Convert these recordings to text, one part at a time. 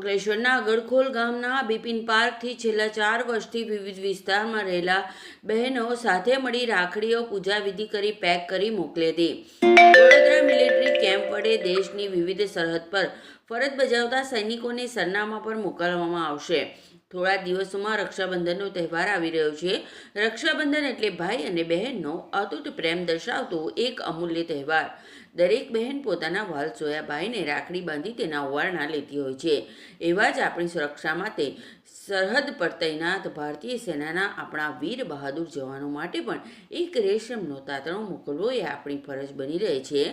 અંકલેશ્વરના ગડખોલ ગામના બિપિન પાર્કથી છેલ્લા ચાર વર્ષથી વિવિધ વિસ્તારમાં રહેલા બહેનો સાથે મળી રાખડીઓ પૂજા વિધિ કરી પેક કરી મોકલી હતી વડોદરા મિલિટરી કેમ્પ વડે દેશની વિવિધ સરહદ પર ફરજ બજાવતા સૈનિકોને સરનામા પર મોકલવામાં આવશે. થોડા દિવસોમાં રક્ષાબંધનનો તહેવાર આવી રહ્યો છે. રક્ષાબંધન એટલે ભાઈ અને બહેનનો અતૂટ પ્રેમ દર્શાવતો એક અમૂલ્ય તહેવાર. દરેક બહેન પોતાના વાલ સોયા ભાઈને રાખડી બાંધી તેના ઓવારણા લેતી હોય છે. એવા જ આપણી સુરક્ષા માટે સરહદ પર તૈનાત ભારતીય સેનાના આપણા વીર બહાદુર જવાનો માટે પણ એક રેશમનો તાતણો મોકલવો એ આપણી ફરજ બની રહે છે.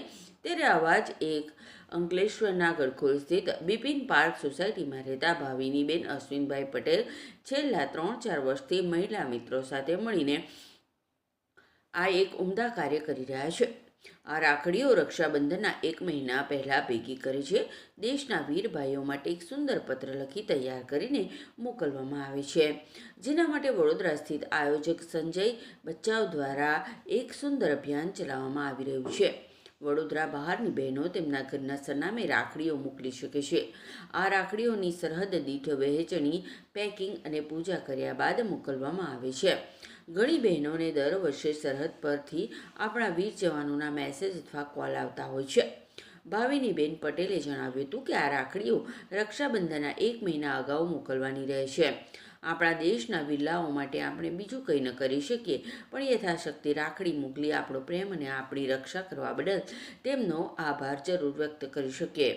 ત્યારે આવા જ એક અંકલેશ્વરના ગડખોલ સ્થિત બિપિન પાર્ક સોસાયટીમાં રહેતા ભાવિનીબેન અશ્વિનભાઈ પટેલ છેલ્લા ત્રણ ચાર વર્ષથી મહિલા મિત્રો સાથે મળીને આ એક ઉમદા કાર્ય કરી રહ્યા છે. આ રાખડીઓ રક્ષાબંધનના એક મહિના પહેલાં ભેગી કરી છે. દેશના વીર ભાઈઓ માટે એક સુંદર પત્ર લખી તૈયાર કરીને મોકલવામાં આવે છે. જેના માટે વડોદરા સ્થિત આયોજક સંજય બચ્ચાવ દ્વારા એક સુંદર અભિયાન ચલાવવામાં આવી રહ્યું છે. વડોદરા બહારની બહેનો તેમના ઘરના સરનામે રાખડીઓ મોકલી શકે છે. આ રાખડીઓની સરહદ દીઠ વહેંચણી, પેકિંગ અને પૂજા કર્યા બાદ મોકલવામાં આવે છે. ઘણી બહેનોને દર વર્ષે સરહદ પરથી આપણા વીર જવાનોના મેસેજ અથવા કોલ આવતા હોય છે. ભાવિની બેન પટેલે જણાવ્યું હતું કે આ રાખડીઓ રક્ષાબંધનના એક મહિના અગાઉ મોકલવાની રહે છે આપણા દેશના વિલ્લાઓ માટે આપણે બીજું કંઈ ન કરી શકીએ, પણ યથાશક્તિ રાખડી મોકલી આપણો પ્રેમ અને આપણી રક્ષા કરવા બદલ તેમનો આભાર જરૂર વ્યક્ત કરી શકીએ.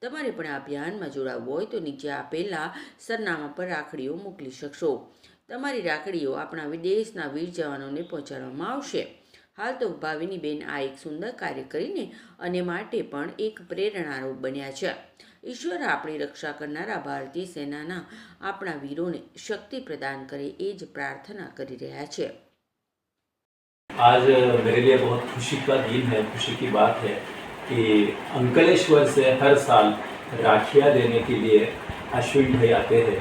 તમારે પણ આ અભિયાનમાં જોડાવવું હોય તો નીચે આપેલા સરનામા પર રાખડીઓ મોકલી શકશો. તમારી રાખડીઓ આપણા વિદેશના વીર જવાનોને પહોંચાડવામાં આવશે. હાલ તો ભાવિની બેન આ એક સુંદર કાર્ય કરીને અને માટે પણ એક પ્રેરણારૂપ બન્યા છે ઈશ્વર આપણી રક્ષા કરનારા ભારતીય સેનાના આપણા વીરોને શક્તિ પ્રદાન કરે એ જ પ્રાર્થના કરી રહ્યા છે आज मेरे लिए बहुत खुशी का दिन है खुशी की बात है कि अंकलेश्वर से हर साल राखियाँ देने के लिए अश्विन भाई आते हैं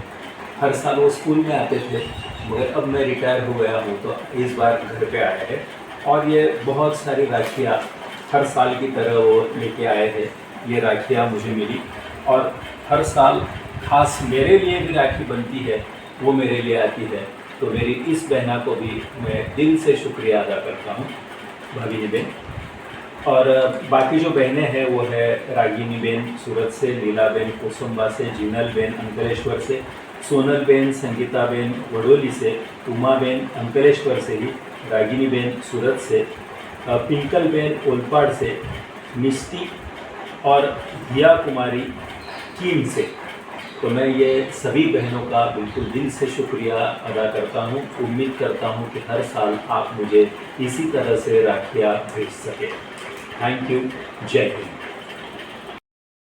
हर साल वो स्कूल में आते थे मगर अब मैं रिटायर हो गया हूँ तो इस बार घर पे आए हैं और ये बहुत सारी राखियाँ हर साल की तरह वो लेके आए हैं। ये राखियाँ मुझे मिली। और हर साल खास मेरे लिए भी राखी बनती है, वो मेरे लिए आती है। तो मेरी इस बहना को भी मैं दिल से शुक्रिया अदा करता हूँ भाविनी बेन और बाकी जो बहनें हैं, वो है रागिनी बेन सूरत से, लीला बेन कुसुम्बा से, जीनल बेन अंकलेश्वर से, सोनल बेन संगीता बेन वडोली से, उमा बेन अंकलेश्वर से ही। रागिनी बेन सूरत से पिंकल बेन ओलपाड़ से मिष्टी और दिया कुमारी कीम से। तो मैं ये सभी बहनों का बिल्कुल दिल से शुक्रिया अदा करता हूँ। उम्मीद करता हूँ कि हर साल आप मुझे इसी तरह से राखियाँ भेज सकें। थैंक यू जय हिंद